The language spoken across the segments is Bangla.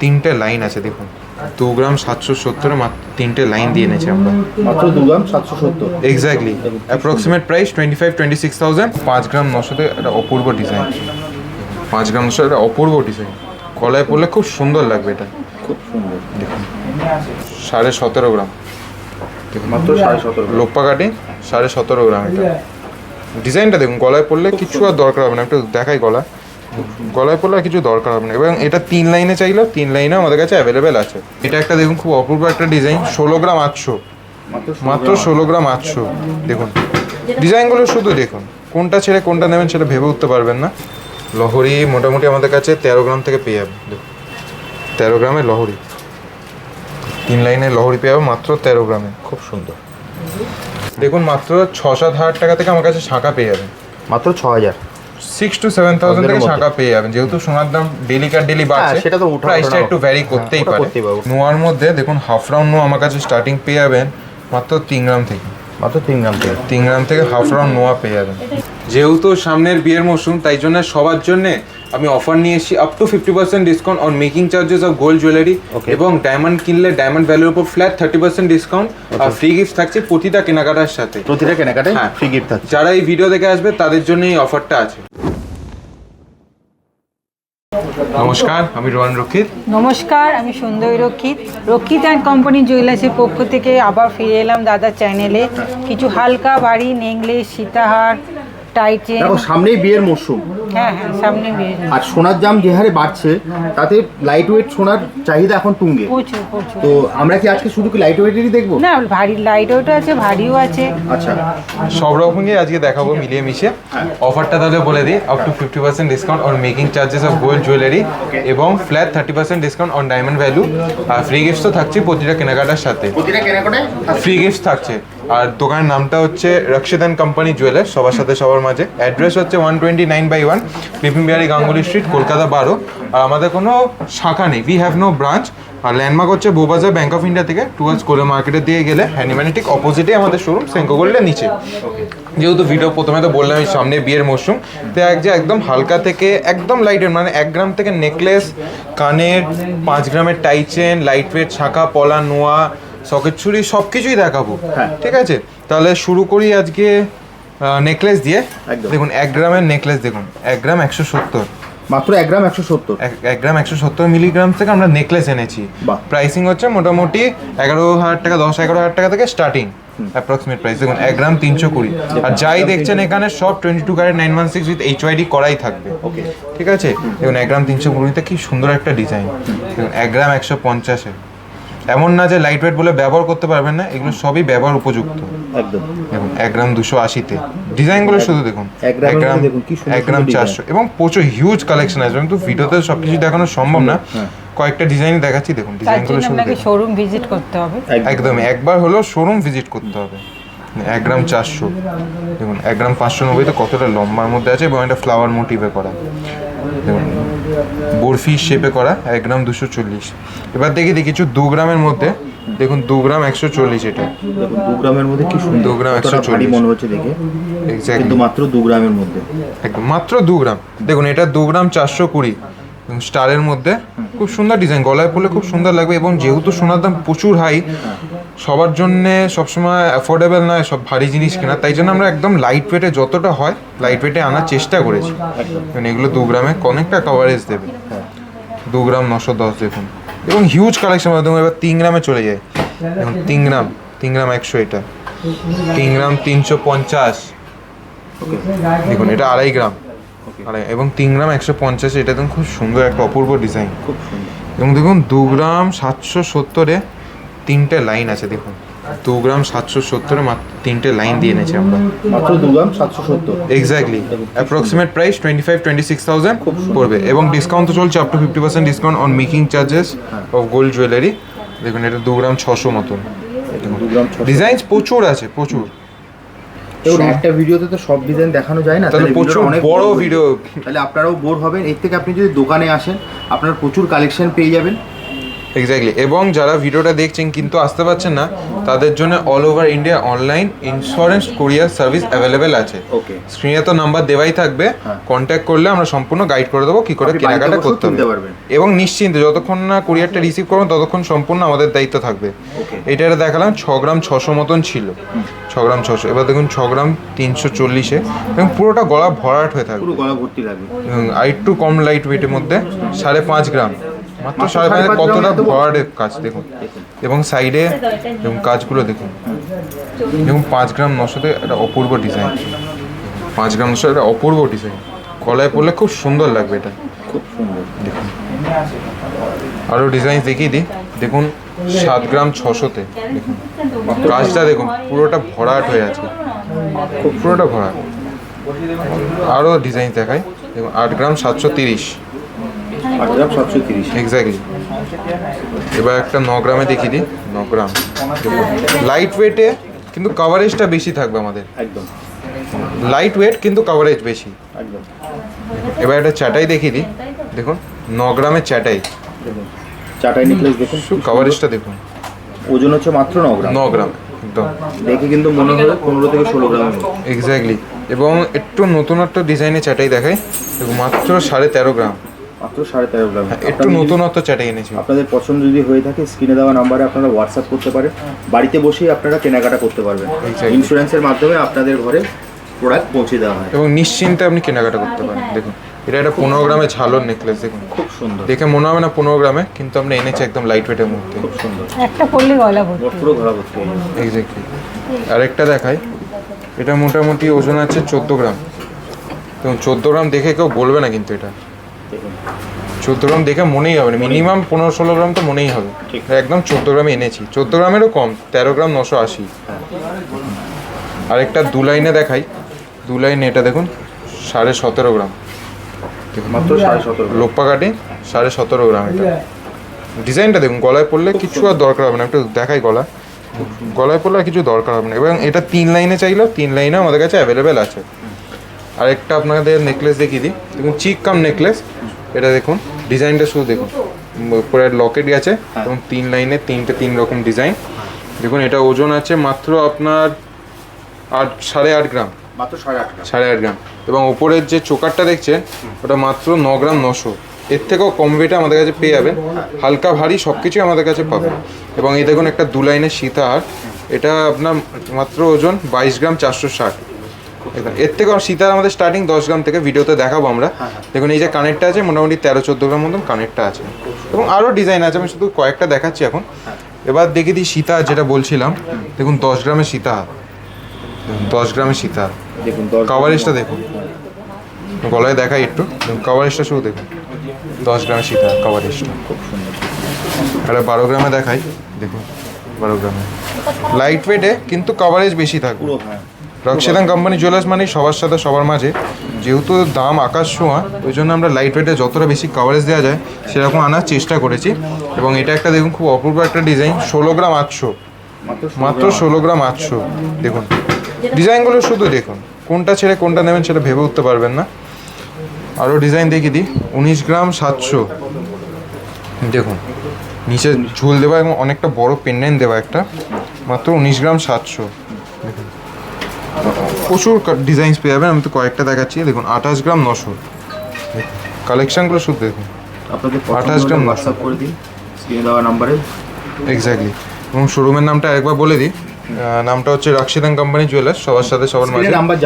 তিনটে লাইন আছে দেখুন। দু গ্রাম সাতশো সত্তরে মাত্র তিনটে লাইন দিয়ে এনেছি আমরা। মাত্র দু গ্রাম সাতশো সত্তর। Exactly approximate price twenty five twenty six thousand পাঁচ গ্রাম নশোতে একটা অপূর্ব ডিজাইন পাঁচ গ্রাম নশো একটা অপূর্ব ডিজাইন কলায় পড়লে খুব সুন্দর লাগবে এটা। খুব সুন্দর। দেখুন। সাড়ে সতেরো গ্রাম। মাত্র সাড়ে সতেরো লোপ্পা কাটিং সাড়ে সতেরো গ্রাম এটা। ডিজাইনটা দেখুন গলায় পড়লে কিছু আর দরকার হবে না। একটু দেখাই গলা। গলায় পড়লে আর কিছু দরকার হবে না। এবং এটা তিন লাইনে চাইলেও তিন লাইনে আমাদের কাছে অ্যাভেলেবেল আছে। এটা একটা দেখুন খুব অপূর্ব একটা ডিজাইন ষোলো গ্রাম আটশো। মাত্র ষোলো গ্রাম আটশো। দেখুন। ডিজাইনগুলো শুধু দেখুন কোনটা ছেড়ে কোনটা নেবেন সেটা ভেবে উঠতে পারবেন না। লহরি মোটামুটি আমাদের কাছে তেরো গ্রাম থেকে পেয়ে যাবেন দেখুন। তেরো গ্রামে লহরি। তিন লাইনের লহরি পেয়ে যাবে মাত্র তেরো গ্রামে। খুব সুন্দর। দেখুন মাত্র ছ সাত হাজার টাকা থেকে আমার কাছে শাঁখা পেয়ে যাবেন। মাত্র ছ হাজার। টু থেকে। পেয়ে যাবেন। যেহেতু সোনার দাম ডেলি কার ডেলি বাড়ছে হ্যাঁ, সেটা তো প্রাইসটা একটু ভ্যারি করতেই পারে। নোয়ার মধ্যে দেখুন হাফ রাউন্ড নো আমার কাছে স্টার্টিং পেয়ে যাবেন মাত্র গ্রাম থেকে। মাত্র তিন গ্রাম থেকে। তিন গ্রাম থেকে হাফ রাউন্ড নোয়া পেয়ে যাবেন। যেহেতু সামনের বিয়ের মৌসুম তাই জন্য সবার জন্য আমি অফার নিয়ে এসেছি up to fifty percent discount on making charges of gold jewellery এবং ডায়মন্ড কিনলে ডায়মন্ড ভ্যালুর উপর ফ্ল্যাট থার্টি পার্সেন্ট ডিসকাউন্ট আর ফ্রি গিফট থাকছে প্রতিটা কেনাকাটার সাথে। প্রতিটা কেনাকাটায় হ্যাঁ। ফ্রি গিফট থাকছে। যারা এই ভিডিও দেখে আসবে তাদের জন্য এই অফারটা আছে। নমস্কার আমি রোহান রক্ষিত নমস্কার আমি সুন্দরী রক্ষিত রক্ষিত অ্যান্ড কোম্পানি জুয়েলার্সের পক্ষ থেকে আবার ফিরে এলাম দাদার চ্যানেলে কিছু হালকা বাড়ি নেকলেস সীতাহার টাইটেন। দেখো সামনেই বিয়ের মরশুম। হ্যাঁ হ্যাঁ সামনে বিয়ে আর সোনার দাম যে হারে বাড়ছে তাতে লাইট ওয়েট সোনার চাহিদা এখন তুঙ্গে। প্রচুর প্রচুর। তো আমরা কি আজকে শুধু কি লাইট ওয়েটেরই দেখব? না ভারী লাইট ওটা আছে ভারীও আছে। আচ্ছা। সব রকমই আজকে দেখাবো মিলিয়ে মিশে অফারটা তাহলে বলে দিই up to fifty percent discount on making charges of gold jewellery এবং flat thirty percent discount on diamond value R free gifts তো থাকছে প্রতিটা কেনাকাটার সাথে। প্রতিটা কেনাকাটায়? ফ্রি গিফট থাকছে। আর দোকানের নামটা হচ্ছে রক্ষিত অ্যান্ড কোম্পানি জুয়েলার্স সবার সাথে সবার মাঝে। অ্যাড্রেস হচ্ছে one twenty nine by one Bipin Bihari Ganguly street Kolkata বারো। আর আমাদের কোনো শাখা নেই উই হ্যাভ নো ব্রাঞ্চ আর ল্যান্ডমার্ক হচ্ছে বোবাজার ব্যাংক অফ ইন্ডিয়া থেকে টুয়ার্ডস কোলে মার্কেটের দিয়ে গেলে হ্যানিম্যানের ঠিক অপোজিটে আমাদের শোরুম সেঙ্কো নিচে। যেহেতু ভিডিও প্রথমে তো বললাম সামনে বিয়ের মরশুম, তো এক যে একদম হালকা থেকে একদম লাইটের মানে এক গ্রাম থেকে নেকলেস কানের, পাঁচ গ্রামের টাইচেন লাইট ওয়েট শাখা, পলা, নোয়া সকেট ছুরি সব কিছুই দেখাবো। হ্যাঁ। ঠিক আছে? তাহলে শুরু করি আজকে নেকলেস দিয়ে। দেখুন এক গ্রামের নেকলেস দেখুন। এক গ্রাম একশো সত্তর। মাত্র এক গ্রাম একশো সত্তর। এক- গ্রাম একশো সত্তর মিলিগ্রাম থেকে আমরা নেকলেস এনেছি। প্রাইসিং হচ্ছে মোটামুটি এগারো হাজার টাকা দশ এগারো হাজার টাকা থেকে স্টার্টিং অ্যাপ্রক্সিমেট প্রাইস দেখুন এক গ্রাম তিনশো কুড়ি। আর যাই দেখছেন এখানে সব twenty two carat nine one six with H YD করাই থাকবে। ওকে ঠিক আছে? দেখুন এক গ্রাম তিনশো কুড়িতে কি সুন্দর একটা ডিজাইন দেখুন এক গ্রাম একশো পঞ্চাশে। এমন না যে লাইট ওয়েট বলে ব্যবহার করতে পারবেন না এগুলো সবই ব্যবহার উপযুক্ত একদম। দেখুন এক গ্রাম দুশো আশিতে। ডিজাইনগুলো শুধু দেখুন। এক সুন্দর এক গ্রাম চারশো। এবং প্রচুর হিউজ কালেকশন আসবে কিন্তু ভিডিওতে সব কিছু দেখানো সম্ভব না। কয়েকটা ডিজাইন দেখাচ্ছি দেখুন। ডিজাইনগুলো শুধু শোরুম ভিজিট করতে হবে। একদম। একবার হলো শোরুম ভিজিট করতে হবে। এক গ্রাম চারশো। দেখুন এক গ্রাম পাঁচশো নব্বইতে কতটা লম্বার মধ্যে আছে এবং একটা ফ্লাওয়ার মোটিভে করা। দেখুন বরফি শেপে করা এক গ্রাম দুশো চল্লিশ। এবার দেখি দেখি কিছু দু গ্রামের মধ্যে দেখুন দু গ্রাম একশো চল্লিশ এটা। দেখুন দু গ্রামের মধ্যে কি সুন্দর দু গ্রাম 140 ভারী মনে হচ্ছে দেখে। কিন্তু মাত্র দু গ্রামের মধ্যে। একদম মাত্র দু গ্রাম। দেখুন এটা দু গ্রাম চারশো কুড়ি। স্টারের মধ্যে খুব সুন্দর ডিজাইন গলায় পড়লে খুব সুন্দর লাগবে এবং যেহেতু সোনার দাম প্রচুর হাই সবার জন্যে সবসময় অ্যাফোর্ডেবল নয় সব ভারী জিনিস কেনা। তাই জন্য আমরা একদম লাইট ওয়েটে যতটা হয় লাইট ওয়েটে আনার চেষ্টা করেছি। কারণ এগুলো দু গ্রামে অনেকটা কভারেজ দেবে। দু গ্রাম নশো দশ দেখুন। এবং হিউজ কালেকশন মাধ্যমে এবার তিন গ্রামে চলে যায়। দেখুন তিন গ্রাম তিন গ্রাম একশো এটা। তিন গ্রাম তিনশো পঞ্চাশ। দেখুন এটা আড়াই গ্রাম। আড়াই এবং তিন গ্রাম একশো পঞ্চাশ এটা দেখুন খুব সুন্দর একটা অপূর্ব ডিজাইন খুব সুন্দর। এবং দেখুন দু গ্রাম সাতশো সত্তরে তিনটে লাইন আছে দেখুন। দু গ্রাম সাতশো সত্তরে মাত্র তিনটে লাইন দিয়ে এনেছি আমরা। মাত্র দু গ্রাম সাতশো সত্তর। Exactly approximate price twenty five twenty six thousand পড়বে। এবং ডিসকাউন্ট তো চলছে up to fifty percent discount on making charges of gold jewellery দেখুন এটা দু গ্রাম ছশো মতন। ডিজাইনস প্রচুর আছে প্রচুর। একটা ভিডিওতে তো সব ডিজাইন দেখানো যায় না তাহলে প্রচুর অনেক বড় ভিডিও তাহলে আপনারাও বোর হবেন। এর থেকে আপনি যদি দোকানে আসেন আপনার প্রচুর কালেকশন পেয়ে যাবেন। এক্স্যাক্টলি এবং যারা ভিডিওটা দেখছেন কিন্তু আসতে পারছেন না তাদের জন্য all over India online insurance courier service available আছে। ওকে স্ক্রিনে তো নাম্বার দেওয়াই থাকবে। কন্ট্যাক্ট করলে আমরা সম্পূর্ণ গাইড করে দেবো কি করে কেনাকাটা করতে হবে। এবং নিশ্চিন্তে যতক্ষণ না কুরিয়ারটা রিসিভ করবেন ততক্ষণ সম্পূর্ণ আমাদের দায়িত্ব থাকবে। এটা এটা দেখালাম ছ গ্রাম ছশো মতন ছিল। ছ গ্রাম ছশো এবার দেখুন ছ গ্রাম তিনশো চল্লিশে। এবং পুরোটা গলা ভরাট হয়ে থাকবে। পুরো গলা ভর্তি লাগবে। আর একটু কম লাইট ওয়েটের মধ্যে সাড়ে পাঁচ গ্রাম। মাত্র সাড়ে পাঁচ কতটা ভরাটের কাজ দেখুন। এবং সাইডে এবং কাজগুলো দেখুন। এবং পাঁচ গ্রাম নশোতে একটা অপূর্ব ডিজাইন। পাঁচ গ্রাম নশো একটা অপূর্ব ডিজাইন। গলায় পরলে খুব সুন্দর লাগবে এটা। খুব সুন্দর। দেখুন। আরও ডিজাইন দেখিয়ে দিই। দেখুন সাত গ্রাম ছশোতে। দেখুন। কাজটা দেখুন পুরোটা ভরাট হয়ে আছে। পুরোটা ভরাট। আরও ডিজাইন দেখায় দেখুন আট গ্রাম সাতশো তিরিশ। আট গ্রাম সাতশো তিরিশ। এক্স্যাক্টলি এবার একটা ন গ্রামে দেখিয়ে দিই। ন গ্রাম লাইট ওয়েটে কিন্তু কাভারেজটা বেশি থাকবে আমাদের। একদম। লাইট ওয়েট কিন্তু কাভারেজ বেশি। একদম। এবার একটা চাটাই দেখিয়ে দিই। দেখুন ন গ্রামের চাটাই। দেখুন। চাটাই নেকলেস দেখুন। কাভারেজটা দেখুন। ওজন হচ্ছে মাত্র ন গ্রাম ন গ্রাম একদম। দেখে কিন্তু মনে হয় পনেরো থেকে ষোলো গ্রামের মতো। এক্স্যাক্টলি এবং একটু নতুনত্ব ডিজাইনের চাটাই দেখাই। মাত্র সাড়ে তেরো গ্রাম। মাত্র সাড়ে তেরো গ্রাম। হ্যাঁ, একটু নতুনত্ব চাটাই এনেছি আপনাদের পছন্দ যদি হয়ে থাকে স্ক্রিনে দেওয়া নাম্বারে আপনারা হোয়াটসঅ্যাপ করতে পারেন। বাড়িতে বসেই আপনারা কেনাকাটা করতে পারবেন. ইন্স্যুরেন্সের মাধ্যমে আপনাদের ঘরে প্রোডাক্ট পৌঁছে দেওয়া হয়। এবং নিশ্চিন্তে আপনি কেনাকাটা করতে পারেন। দেখুন এটা একটা পনেরো গ্রামের ঝালর নেকলেস দেখুন। খুব সুন্দর। দেখে মনে হবে না পনেরো গ্রামে কিন্তু আমরা এনেছি একদম লাইট ওয়েটের মধ্যে। খুব সুন্দর। একটা পড়লে গলা ভর্তি। পুরো ঘোরা ভর্তি হয়ে এক্স্যাক্টলি আরেকটা দেখাই। এটা মোটামুটি ওজন আছে চোদ্দ গ্রাম। এবং চোদ্দ গ্রাম দেখে কেউ বলবে না কিন্তু এটা। চোদ্দ গ্রাম দেখে মনেই হবে না। মিনিমাম পনেরো ষোলো গ্রাম তো মনেই হবে। ঠিক। একদম চোদ্দ গ্রামে এনেছি। চোদ্দ গ্রামেরও কম তেরো গ্রাম নশো আশি। আরেকটা দু লাইনে দেখাই। দু লাইনে এটা দেখুন সাড়ে সতেরো গ্রাম। মাত্র সাড়ে সতেরো গ্রাম। লোপ্পা কাটে সাড়ে সতেরো গ্রাম এটা। ডিজাইনটা দেখুন গলায় পড়লে কিছু আর দরকার হবে না। একটু দেখাই গলা। গলায় পড়লে আর কিছু দরকার হবে না। এবং এটা তিন লাইনে চাইলেও তিন লাইনে আমাদের কাছে অ্যাভেলেবেল আছে। আরেকটা আপনাদের নেকলেস দেখিয়ে দিই। দেখুন চিক কাম নেকলেস এটা দেখুন ডিজাইনটা শুধু দেখুন উপরে লকেট গেছে এবং তিন লাইনে তিনটে তিন রকম ডিজাইন। দেখুন এটা ওজন আছে মাত্র আপনার আট সাড়ে আট গ্রাম। মাত্র সাড়ে আট গ্রাম। সাড়ে আট গ্রাম। এবং ওপরের যে চোকারটা দেখছেন ওটা মাত্র ন গ্রাম নশো। এর থেকেও কম ওয়েটে আমাদের কাছে পেয়ে যাবেন। হালকা ভারী সব কিছুই আমাদের কাছে পাবেন। এবং এই দেখুন একটা দু লাইনের সীতাহার এটা আপনার মাত্র ওজন বাইশ গ্রাম চারশো ষাট। এর থেকে সীতার আমাদের স্টার্টিং দশ গ্রাম থেকে ভিডিওতে দেখাবো আমরা। দেখুন এই যে কানেরটা আছে মোটামুটি তেরো চোদ্দ গ্রাম মতন কানেরটা আছে। এবং আরও ডিজাইন আছে আমি শুধু কয়েকটা দেখাচ্ছি এখন। এবার দেখে দিই সীতা যেটা বলছিলাম। দেখুন দশ গ্রামের সীতা। দশ গ্রামের সীতা। দেখুন কাভারেজটা দেখুন। গলায় দেখাই একটু। কাভারেজটা শুধু দেখুন। দশ গ্রামের সীতা কাভারেজটা খুব সুন্দর। একটা বারো গ্রামে দেখাই। দেখুন বারো গ্রামে। লাইট ওয়েটে কিন্তু কাভারেজ বেশি থাকবে পুরো হ্যাঁ। রক্সিদান কোম্পানি জুয়েলার্স মানে সবার সাথে, সবার মাঝে। যেহেতু দাম আকাশ ছোঁয়া, ওই জন্য আমরা লাইট ওয়েটে যতটা বেশি কাভারেজ দেওয়া যায়, সেরকম আনার চেষ্টা করেছি। এবং এটা একটা দেখুন, খুব অপূর্ব একটা ডিজাইন ষোলো গ্রাম আটশো। মাত্র ষোলো গ্রাম আটশো, দেখুন। ডিজাইনগুলো শুধু দেখুন, কোনটা ছেড়ে কোনটা নেবেন সেটা ভেবে উঠতে পারবেন না। আরও ডিজাইন দেখিয়ে দিই, উনিশ গ্রাম সাতশো। দেখুন, নিচে ঝুল দেওয়া এবং অনেকটা বড় পেন্ডেন্ট দেওয়া একটা, মাত্র উনিশ গ্রাম সাতশো। দেখুন। প্রচুর ডিজাইনস পেয়ে যাবেন। আমি তো কয়েকটা দেখাচ্ছি। দেখুন আঠাশ গ্রাম নশো। কালেকশানগুলো শুধু দেখুন। আপনাদের 28 গ্রাম হোয়াটসঅ্যাপ করে দিন স্ক্রিনে দেওয়া নাম্বারে এক্স্যাক্টলি এবং শোরুমের নামটা একবার বলে দিই। নামটা হচ্ছে রাক্সিদান কোম্পানি জুয়েলার্স সবার সাথে সবার মাঝে। নাম্বার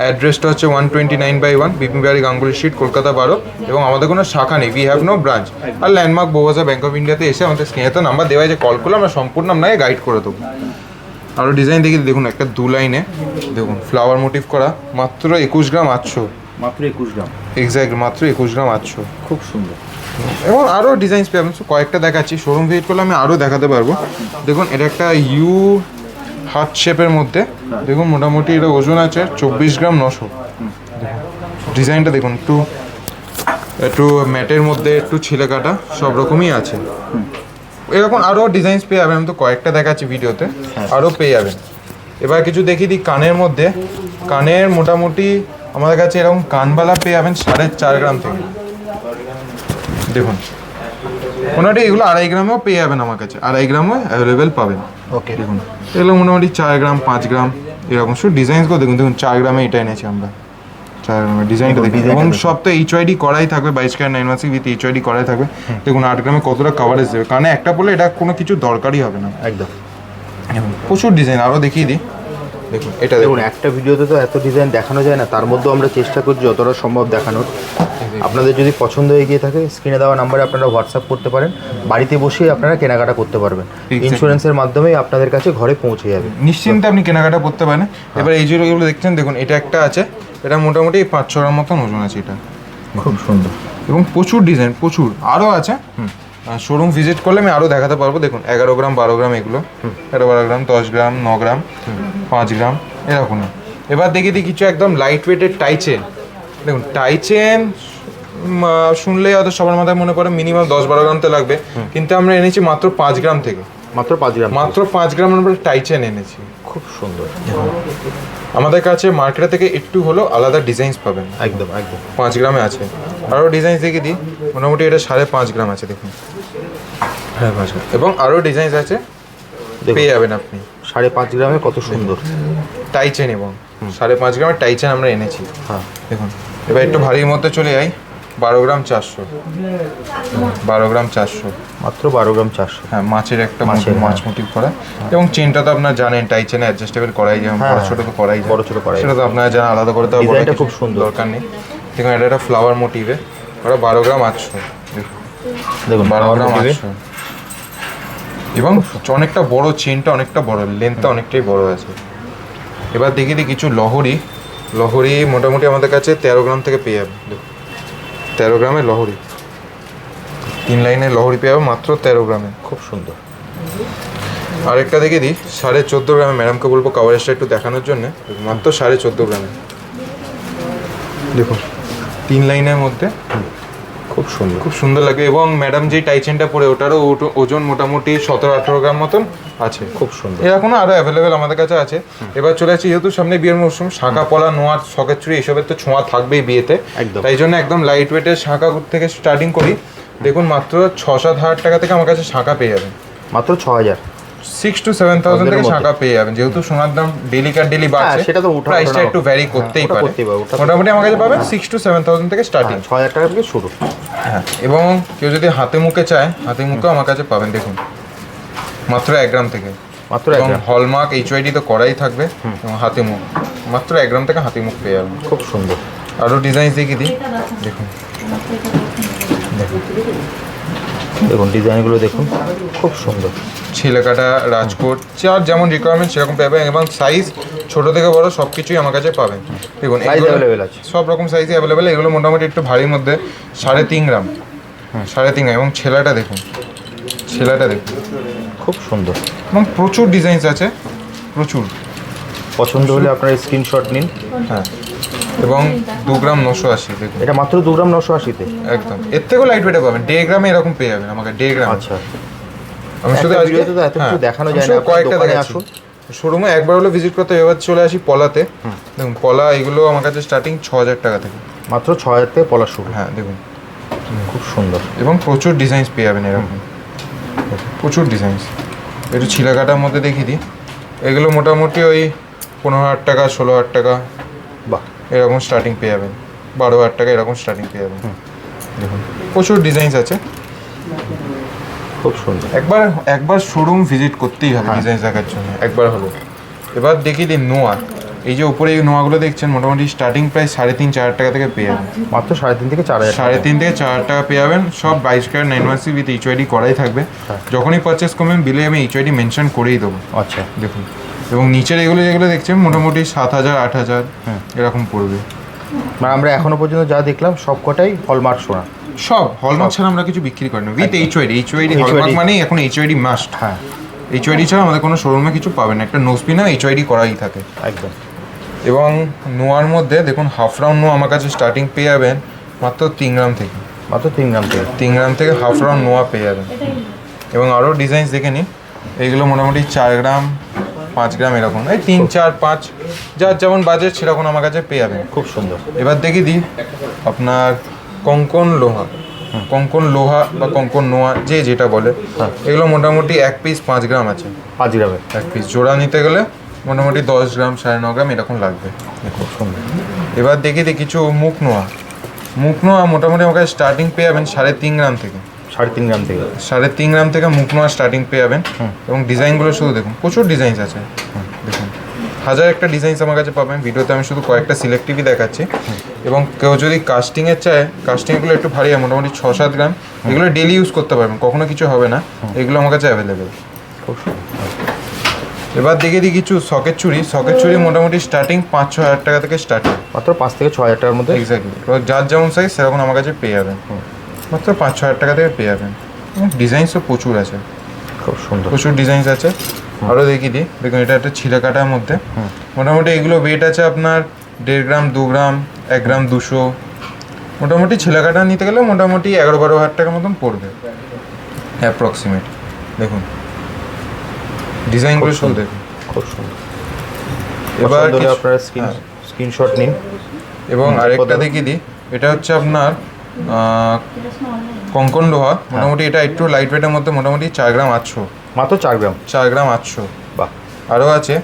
অ্যাড্রেসটা হচ্ছে one twenty nine by one বিপিনবাড়ি Ganguly street Kolkata বারো এবং আমাদের কোনো শাখা নেই। উই হ্যাভ নো ব্রাঞ্চ আর ল্যান্ডমার্ক বৌবাজা ব্যাঙ্ক অফ ইন্ডিয়াতে এসে আমাদের স্ক্রিনে তো নাম্বার দেওয়া যে কল করলে আমরা সম্পূর্ণ আপনাকে গাইড করে দেবো। আরও ডিজাইন দেখি দেখুন একটা দু লাইনে দেখুন ফ্লাওয়ার মোটিভ করা মাত্র একুশ গ্রাম আটশো। মাত্র একুশ গ্রাম। এক্স্যাক্ট মাত্র একুশ গ্রাম আটশো। খুব সুন্দর। এবং আরও ডিজাইনস পেয়ে যাবেন। কয়েকটা দেখাচ্ছি। শোরুম ভিজিট করলে আমি আরও দেখাতে পারব। দেখুন এটা একটা ইউ হার্ট শেপের মধ্যে। দেখুন মোটামুটি এটা ওজন আছে চব্বিশ গ্রাম নশো। ডিজাইনটা দেখুন একটু একটু ম্যাটের মধ্যে একটু ছিলে কাটা সব রকমই আছে। এরকম আরও ডিজাইনস পেয়ে যাবেন আমি তো কয়েকটা দেখাচ্ছি ভিডিওতে আরও পেয়ে যাবেন। এবার কিছু দেখিয়ে দিই কানের মধ্যে। কানের মোটামুটি আমাদের কাছে এরকম কানবালা পেয়ে যাবেন সাড়ে চার গ্রাম থেকে। দেখুন মোটামুটি এগুলো আড়াই গ্রামেও পেয়ে যাবেন আমার কাছে। আড়াই গ্রামও অ্যাভেলেবেল পাবেন। ওকে। দেখুন এগুলো মোটামুটি চার গ্রাম পাঁচ গ্রাম এরকম। শুধু ডিজাইনসগুলো দেখুন দেখুন চার গ্রামে এটা এনেছি আমরা। ডিজাইনটা দেখুন, দেখুন। এবং সব তো এইচ ওয়াইডি করাই থাকবে বাইশ carat nine six with H YD করাই থাকবে। দেখুন আট গ্রামে কতটা কাভারেজ দেবে। কারণ একটা পড়লে এটা কোনো কিছু দরকারই হবে না। একদম। প্রচুর ডিজাইন আরও দেখিয়ে দিই। দেখুন এটা দেখুন। একটা ভিডিওতে তো এত ডিজাইন দেখানো যায় না। তার মধ্যেও আমরা চেষ্টা করছি যতটা সম্ভব দেখানোর। আপনাদের যদি পছন্দ হয়ে গিয়ে থাকে স্ক্রিনে দেওয়া নাম্বারে আপনারা হোয়াটসঅ্যাপ করতে পারেন। বাড়িতে বসেই আপনারা কেনাকাটা করতে পারবেন. ইন্স্যুরেন্সের মাধ্যমেই আপনাদের কাছে ঘরে পৌঁছে যাবে। নিশ্চিন্তে আপনি কেনাকাটা করতে পারেন। এবার এই যেগুলো দেখছেন দেখুন এটা একটা আছে। এটা মোটামুটি পাঁচ ছ গ্রাম মতন ওজন আছে এটা। খুব সুন্দর। এবং প্রচুর ডিজাইন প্রচুর। আরও আছে। শোরুম ভিজিট করলে আমি আরও দেখাতে পারব। দেখুন এগারো গ্রাম বারো গ্রাম এগুলো। এগারো বারো গ্রাম দশ গ্রাম ন গ্রাম পাঁচ গ্রাম এরকম। এবার দেখি দিই কিছু একদম লাইট ওয়েটের টাই চেন দেখুন টাই চেন শুনলেই হয়তো সবার মাথায় মনে পড়ে মিনিমাম দশ বারো গ্রাম তো লাগবে। কিন্তু আমরা এনেছি মাত্র পাঁচ গ্রাম থেকে। মাত্র পাঁচ গ্রাম। মাত্র পাঁচ গ্রাম আমরা টাই চেন এনেছি। খুব সুন্দর। আমাদের কাছে মার্কেট থেকে একটু হলো আলাদা ডিজাইনস পাবেন। একদম একদম। পাঁচ গ্রামে আছে। আরও ডিজাইন দেখে দিই। মোটামুটি এটা সাড়ে পাঁচ গ্রাম আছে দেখুন। হ্যাঁ পাঁচ গ্রাম। এবং আরও ডিজাইনস আছে। পেয়ে যাবেন আপনি। সাড়ে পাঁচ গ্রামে কত সুন্দর। টাই চেন এবং সাড়ে পাঁচ গ্রামের টাই চেন আমরা এনেছি। হ্যাঁ। দেখুন এবার একটু ভারীর মধ্যে চলে যাই। বারো গ্রাম চারশো। বারো গ্রাম চারশো। মাত্র বারো গ্রাম চারশো। হ্যাঁ মাছের একটা মাছের, মাছ মোটিভ করা। এবং চেনটা তো আপনার জানেন টাই চেনে অ্যাডজাস্টেবল করাই যায় হ্যাঁ, বড় ছোট তো করাই যায়। বড় ছোট করাই সেটা তো আপনারা জানা আলাদা করে তো কিছু খুব সুন্দর। দরকার নেই। দেখুন এটা একটা ফ্লাওয়ার মোটিভে ওরা বারো গ্রাম আটশো। দেখুন বারো গ্রাম আটশো। এবং অনেকটা বড় চেনটা অনেকটা বড় লেন্থটা অনেকটাই বড় আছে। এবার দেখি কিছু লহরি। লহরি মোটামুটি আমাদের কাছে তেরো গ্রাম থেকে পেয়ে যাবে। দেখুন। তেরো গ্রামে লহরি। তিন লাইনে লহরি পেয়ে মাত্র তেরো গ্রামে। খুব সুন্দর। আরেকটা দেখে দিই, সাড়ে চোদ্দ গ্রামে ম্যাডামকে বলব কাভারেজটা একটু দেখানোর জন্য, মাত্র সাড়ে চোদ্দ গ্রামে। দেখুন, তিন লাইনের মধ্যে খুব সুন্দর। খুব সুন্দর লাগে এবং ম্যাডাম যেই টাইচেনটা পরে ওটারও ওজন মোটামুটি সতেরো আঠেরো গ্রাম মতন আছে। খুব সুন্দর। এরকমও আরও অ্যাভেলেবেল আমাদের কাছে আছে। এবার চলে আসছি যেহেতু সামনে বিয়ের মরশুম শাঁখা পলা নোয়ার শখের চুরি এসবের তো ছোঁয়া থাকবেই বিয়েতে। একদম। তাই জন্য একদম লাইট ওয়েটের শাঁখা থেকে স্টার্টিং করি। দেখুন মাত্র ছ সাত হাজার টাকা থেকে আমার কাছে শাঁখা পেয়ে যাবেন। মাত্র ছ হাজার। সিক্স টু সেভেন থাউজেন্ড থেকে। শাঁখা পেয়ে যাবেন। যেহেতু সোনার দাম ডেলি কার ডেলি বাড়ছে হ্যাঁ, সেটা তো উঠা- প্রাইসটা একটু ভ্যারি করতেই পারে। মোটামুটি আমার কাছে পাবেন সিক্স টু সেভেন থাউজেন্ড থেকে স্টার্টিং ছ হাজার টাকা থেকে শুরু। হ্যাঁ এবং কেউ যদি হাতে মুখে চায় হাতে মুখেও আমার কাছে পাবেন দেখুন। মাত্র এক গ্রাম থেকে। মাত্র এক এবং গ্রাম। হলমার্ক এইচওআইডি তো করাই থাকবে এবং হাতে মুখ মাত্র এক গ্রাম থেকে হাতে মুখ পেয়ে যাবেন। খুব সুন্দর। আরও ডিজাইন দেখিয়ে দিই। দেখুন। দেখুন। দেখুন ডিজাইনগুলো দেখুন খুব সুন্দর। ছেলেকাটা রাজকোট যার যেমন রিকোয়ারমেন্ট সেরকম পাবেন এবং সাইজ ছোট থেকে বড় সব কিছুই আমার কাছে পাবেন। দেখুন। সব রকম সাইজই অ্যাভেলেবেল এগুলো মোটামুটি একটু ভারীর মধ্যে সাড়ে তিন গ্রাম। সাড়ে তিন গ্রাম। এবং ছেলাটা দেখুন ছেলাটা দেখুন। খুব সুন্দর। এবং প্রচুর ডিজাইনস আছে প্রচুর। পছন্দ হলে আপনারা স্ক্রিনশট নিন। হ্যাঁ। এবং দু গ্রাম নশো আশি এটা মাত্র দু গ্রাম নশো আশিতে? একদম। এর থেকেও লাইট ওয়েটে পাবেন। ডে গ্রামে এরকম পেয়ে যাবেন আমাকে ডে গ্রাম। আচ্ছা। আমি শুধু আজকে হ্যাঁ, দেখানো যায় না, কয়েকটা দেখাচ্ছি। আসুন। শোরুমে একবার হলো ভিজিট করতে এবার চলে আসি পলাতে। দেখুন পলা এগুলো আমার কাছে স্টার্টিং ছ হাজার টাকা থেকে। মাত্র ছ হাজার থেকে পলা শুরু। হ্যাঁ দেখুন। খুব সুন্দর। এবং প্রচুর ডিজাইনস পেয়ে যাবেন এরকম। প্রচুর ডিজাইনস একটু ছিলাকাটার মধ্যে দেখিয়ে দিই। এগুলো মোটামুটি ওই পনেরো হাজার টাকা ষোলো হাজার টাকা। এরকম স্টার্টিং পেয়ে যাবেন। বারো হাজার টাকা এরকম স্টার্টিং পেয়ে যাবেন। দেখুন প্রচুর ডিজাইনস আছে। খুব সুন্দর। একবার একবার শোরুম ভিজিট করতেই হবে হ্যাঁ। ডিজাইন দেখার জন্য। একবার হলো। এবার দেখি দিন নোয়া। এই যে উপরে এই নোয়াগুলো দেখছেন মোটামুটি স্টার্টিং প্রাইস সাড়ে তিন চার টাকা থেকে পেয়ে যাবেন। মাত্র সাড়ে তিন থেকে চার হাজার সাড়ে তিন থেকে চার হাজার টাকা পেয়ে যাবেন। সব বাইশ carat nine one C with HYD করাই থাকবে। হ্যাঁ। যখনই পারচেস করবেন বিলে আমি এইচওয়াইডি মেনশন করেই দেবো। আচ্ছা। দেখুন এবং নিচের এগুলো যেগুলো দেখছেন মোটামুটি সাত হাজার আট হাজার হুম। এরকম পড়বে। মানে আমরা এখনও পর্যন্ত যা দেখলাম সব কটাই হলমার্ক সোনা। সব হলমার্ক ছাড়া আমরা কিছু বিক্রি করি না উইথ এইচওয়াইডি এইচওয়াইডি হলমার্ক মানে এখন এইচ এইচওয়াইডি মাস্ট হ্যাঁ। এইচওয়াইডি ছাড়া আমাদের কোনো শোরুমে কিছু পাবেন না। একটা নোসপিনা এইচওয়াইডি করাই থাকে। একদম। এবং নোয়ার মধ্যে দেখুন হাফ রাউন্ড নোয়া আমার কাছে স্টার্টিং পেয়ে যাবেন মাত্র তিন গ্রাম থেকে। মাত্র তিন গ্রাম থেকে। তিন গ্রাম থেকে হাফ রাউন্ড নোয়া পেয়ে যাবেন। এবং আরও ডিজাইন দেখে নিন। এইগুলো মোটামুটি চার গ্রাম পাঁচ গ্রাম এরকম। এই তিন চার পাঁচ যার যেমন বাজেট সেরকম আমার কাছে পেয়ে যাবেন। খুব সুন্দর। এবার দেখি দিই আপনার কঙ্কন লোহা। কঙ্কন লোহা বা কঙ্কন নোয়া যে যেটা বলে। এগুলো মোটামুটি এক পিস পাঁচ গ্রাম আছে। পাঁচ গ্রামের। এক পিস জোড়া নিতে গেলে মোটামুটি দশ গ্রাম সাড়ে ন গ্রাম এরকম লাগবে। খুব সুন্দর। এবার দেখি দিই কিছু মুখ নোয়া। মুখ নোয়া মোটামুটি আমাকে স্টার্টিং পেয়ে যাবেন সাড়ে তিন গ্রাম থেকে। সাড়ে তিন গ্রাম থেকে। সাড়ে তিন গ্রাম থেকে মুখ নোয়া স্টার্টিং পেয়ে যাবেন। এবং ডিজাইনগুলো শুধু দেখুন প্রচুর ডিজাইনস আছে। দেখুন। হাজার একটা ডিজাইনস আমার কাছে পাবেন। ভিডিওতে আমি শুধু কয়েকটা সিলেক্টিভই দেখাচ্ছি। এবং কেউ যদি কাস্টিংয়ে চায় কাস্টিংগুলো একটু ভারী হয় মোটামুটি ছ সাত গ্রাম এগুলো ডেলি ইউজ করতে পারবেন। কখনো কিছু হবে না। এগুলো আমার কাছে অ্যাভেলেবেল এবার দেখে দিই কিছু সকেট চুড়ি সকেট চুড়ি মোটামুটি স্টার্টিং পাঁচ ছ হাজার টাকা থেকে স্টার্টিং মাত্র পাঁচ থেকে ছ হাজার টাকার মধ্যে? এক্স্যাক্টলি এবার যার যেমন সাইজ সেরকম আমার কাছে পেয়ে যাবেন। মাত্র পাঁচ ছ হাজার টাকা থেকে পেয়ে যাবেন। ডিজাইনসও প্রচুর আছে। খুব সুন্দর। প্রচুর ডিজাইনস আছে। আরও দেখিয়ে দিই। দেখুন এটা একটা ছিঁড়ে কাটার মধ্যে। মোটামুটি এগুলো ওয়েট আছে আপনার দেড় গ্রাম দু গ্রাম এক গ্রাম দুশো। মোটামুটি ছিলা কাটা নিতে গেলে মোটামুটি এগারো বারো হাজার টাকার মতন পড়বে। অ্যাপ্রক্সিমেট দেখুন। ডিজাইনগুলো শুধু দেখুন। খুব সুন্দর। এবার আপনারা স্ক্রিন হ্যাঁ। স্ক্রিনশট নিন। এবং আরেকটা? দেখিয়ে দিই। এটা হচ্ছে আপনার কঙ্কন লোহা মোটামুটি এটা একটু লাইট ওয়েটের মধ্যে মোটামুটি চার গ্রাম আটশো। মাত্র চার গ্রাম? চার গ্রাম আটশো। বাহ। আরও আছে।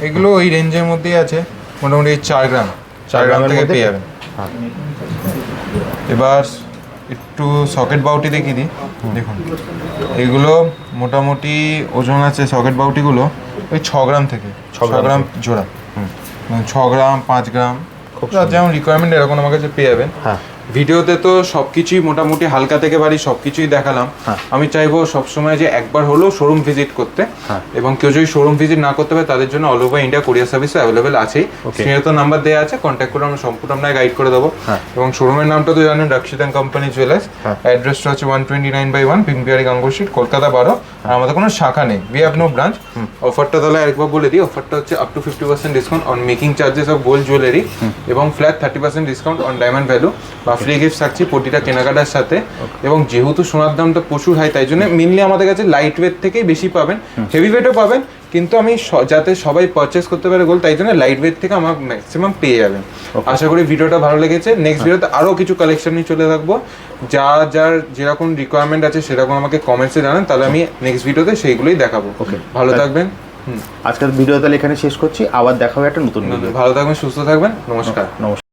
এগুলো ওই রেঞ্জের মধ্যেই আছে মোটামুটি চার গ্রাম। চার গ্রাম গ্রামের থেকে পেয়ে যাবেন। হ্যাঁ। এবার একটু সকেট বাউটি দেখিয়ে দিই। দেখুন এগুলো মোটামুটি ওজন আছে সকেট বাউটিগুলো ওই ছ গ্রাম থেকে। ছ গ্রাম জোড়া। এবং ছ গ্রাম পাঁচ গ্রাম। খুব যেমন রিকোয়ারমেন্ট এরকম আমার কাছে পেয়ে যাবেন। হ্যাঁ। ভিডিওতে তো সবকিছুই মোটামুটি হালকা থেকে বাড়ি সব কিছুই দেখালাম। হ্যাঁ। আমি চাইব সবসময় যে একবার হলেও শোরুম ভিজিট করতে। হ্যাঁ। এবং কেউ যদি শোরুম ভিজিট না করতে পারে তাদের জন্য all over India courier service available Okay. স্ক্রিনে তো নাম্বার দেওয়া আছে কন্ট্যাক্ট করে আমরা সম্পূর্ণ আপনাকে গাইড করে দেবো। হ্যাঁ। এবং শোরুমের নামটা তো জানেন রাক্ষিতান কোম্পানি জুয়েলার্স। অ্যাড্রেসটা হচ্ছে one twenty nine by one পিম্পিয়ারি গাঙ্গো স্ট্রিট কলকাতা বারো আর আমাদের কোনো শাখা নেই। উই হ্যাভ নো ব্রাঞ্চ অফারটা তাহলে একবার বলে দিই। অফারটা হচ্ছে up to fifty percent discount on making charges of gold jewellery এবং flat thirty percent discount on diamond value বা ফ্রি গিফট থাকছে প্রতিটা কেনাকাটার সাথে। এবং যেহেতু সোনার দামটা প্রচুর হাই তাই জন্য মেনলি আমাদের কাছে লাইট ওয়েট থেকেই বেশি পাবেন। হেভি ওয়েটও পাবেন কিন্তু আমি যাতে সবাই পারচেস করতে পারে গোল তাই জন্য লাইট ওয়েট থেকে আমার ম্যাক্সিমাম পেয়ে যাবেন। আশা করি ভিডিওটা ভালো লেগেছে। নেক্সট ভিডিওতে আরও কিছু কালেকশন নিয়ে চলে থাকব। যা যার যেরকম রিকোয়ারমেন্ট আছে সেরকম আমাকে কমেন্টসে জানান তাহলে আমি নেক্সট ভিডিওতে সেইগুলোই দেখাবো। ওকে ভালো থাকবেন। হুম। আজকের ভিডিও তাহলে এখানে শেষ করছি। আবার দেখা হবে একটা নতুন ভিডিও ভালো থাকবেন সুস্থ থাকবেন। নমস্কার। নমস্কার।